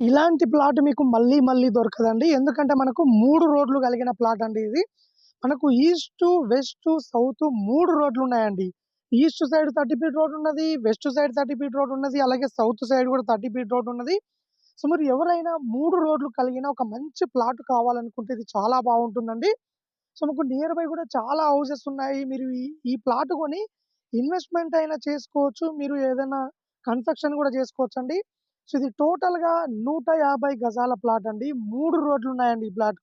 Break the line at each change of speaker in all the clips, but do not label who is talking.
ఇలాంటి ప్లాట్ మీకు మళ్ళీ మళ్ళీ దొరకదండి. ఎందుకంటే మనకు మూడు రోడ్లు కలిగిన ప్లాట్ అండి ఇది. మనకు ఈస్ట్ వెస్ట్ సౌత్ మూడు రోడ్లు ఉన్నాయండి ఈస్ట్ సైడ్ 30 ఫీట్ రోడ్ ఉన్నది. వెస్ట్ సైడ్ 30 ఫీట్ రోడ్ ఉన్నది. అలాగే సౌత్ సైడ్ కూడా 30 ఫీట్ రోడ్ ఉన్నది. సో, మరి ఎవరైనా మూడు రోడ్లు కలిగిన ఒక మంచి ప్లాట్ కావాలనుకుంటే ఇది చాలా బాగుంటుందండి సో, మీకు నియర్ బై కూడా చాలా హౌసెస్ ఉన్నాయి. మీరు ఈ ఈ ప్లాట్ కొని ఇన్వెస్ట్‌మెంట్ అయినా చేసుకోవచ్చు. మీరు ఏదైనా కన్‌స్ట్రక్షన్ కూడా చేసుకోవచ్చు అండి సో, ఇది టోటల్‌గా 150 గజాల ప్లాట్ అండి. మూడు రోడ్లు ఉన్నాయండి ఈ ప్లాట్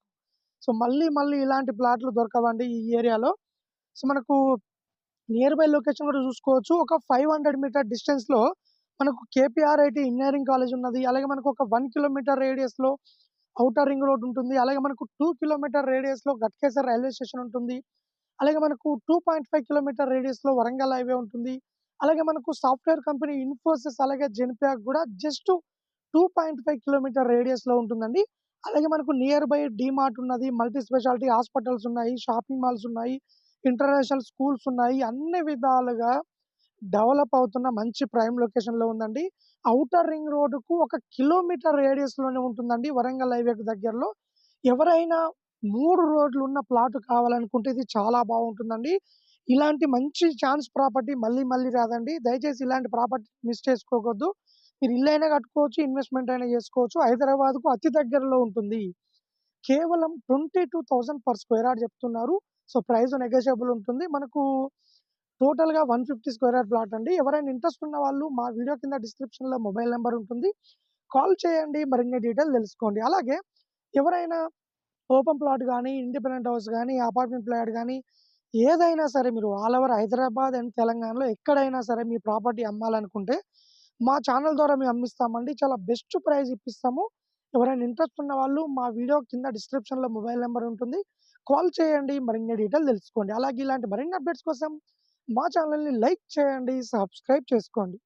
సో, మళ్ళీ మళ్ళీ ఇలాంటి ప్లాట్‌లు దొరకవండి ఈ ఏరియాలో. సో, మనకు నియర్ బై లొకేషన్ కూడా చూసుకోవచ్చు. ఒక 500 మీటర్ డిస్టెన్స్‌లో మనకు కేపీఆర్ఐటీ ఇంజనీరింగ్ కాలేజ్ ఉన్నది. అలాగే మనకు ఒక వన్ కిలోమీటర్ రేడియస్‌లో అవుటర్ రింగ్ రోడ్ ఉంటుంది. అలాగే మనకు టూ కిలోమీటర్ రేడియస్‌లో గట్కేసర్ రైల్వే స్టేషన్ ఉంటుంది. అలాగే మనకు 2.5 కిలోమీటర్ రేడియస్‌లో వరంగల్ హైవే ఉంటుంది. అలాగే మనకు సాఫ్ట్‌వేర్ కంపెనీ ఇన్ఫోసిస్ అలాగే జెన్‌ప్యాక్ కూడా జస్ట్ 2.5 కిలోమీటర్ రేడియస్‌లో ఉంటుందండి. అలాగే మనకు నియర్ బై డీమార్ట్ ఉన్నది. మల్టీ స్పెషాలిటీ హాస్పిటల్స్ ఉన్నాయి. షాపింగ్ మాల్స్ ఉన్నాయి. ఇంటర్నేషనల్ స్కూల్స్ ఉన్నాయి. అన్ని విధాలుగా డెవలప్ అవుతున్న మంచి ప్రైమ్ లొకేషన్‌లో ఉందండి. అవుటర్ రింగ్ రోడ్డుకు ఒక కిలోమీటర్ రేడియస్‌లోనే ఉంటుందండి. వరంగల్ హైవేకి దగ్గరలో. ఎవరైనా మూడు రోడ్లు ఉన్న ప్లాట్ కావాలనుకుంటే ఇది చాలా బాగుంటుందండి ఇలాంటి మంచి ఛాన్స్ ప్రాపర్టీ మళ్ళీ మళ్ళీ రాదండి. దయచేసి ఇలాంటి ప్రాపర్టీ మిస్ చేసుకోకూడదు మీరు ఇల్లు అయినా కట్టుకోవచ్చు. ఇన్వెస్ట్‌మెంట్ అయినా చేసుకోవచ్చు. హైదరాబాద్‌కు అతి దగ్గరలో ఉంటుంది. కేవలం 22,000 పర్ స్క్వేర్ యార్డ్ చెప్తున్నారు. సో, ప్రైస్ నెగోషియబుల్ ఉంటుంది. మనకు టోటల్‌గా 150 స్క్వేర్ యార్డ్ ప్లాట్ అండి. ఎవరైనా ఇంట్రెస్ట్ ఉన్న వాళ్ళు మా వీడియో కింద డిస్క్రిప్షన్‌లో మొబైల్ నెంబర్ ఉంటుంది. కాల్ చేయండి. మరిన్ని డీటెయిల్ తెలుసుకోండి. అలాగే ఎవరైనా ఓపెన్ ప్లాట్ కానీ ఇండిపెండెంట్ హౌస్ కానీ అపార్ట్మెంట్ ప్లాట్ కానీ ఏదైనా సరే మీరు ఆల్ ఓవర్ హైదరాబాద్ అండ్ తెలంగాణలో ఎక్కడైనా సరే మీ ప్రాపర్టీ అమ్మాలనుకుంటే మా ఛానల్ ద్వారా మేము అమ్మిస్తామండి. చాలా బెస్ట్ ప్రైస్ ఇప్పిస్తాము. ఎవరైనా ఇంట్రెస్ట్ ఉన్న వాళ్ళు మా వీడియో కింద డిస్క్రిప్షన్‌లో మొబైల్ నెంబర్ ఉంటుంది. కాల్ చేయండి. మరిన్ని డీటెయిల్ తెలుసుకోండి. అలాగే ఇలాంటి మరిన్ని అప్డేట్స్ కోసం మా ఛానల్‌ని లైక్ చేయండి. సబ్స్క్రైబ్ చేసుకోండి.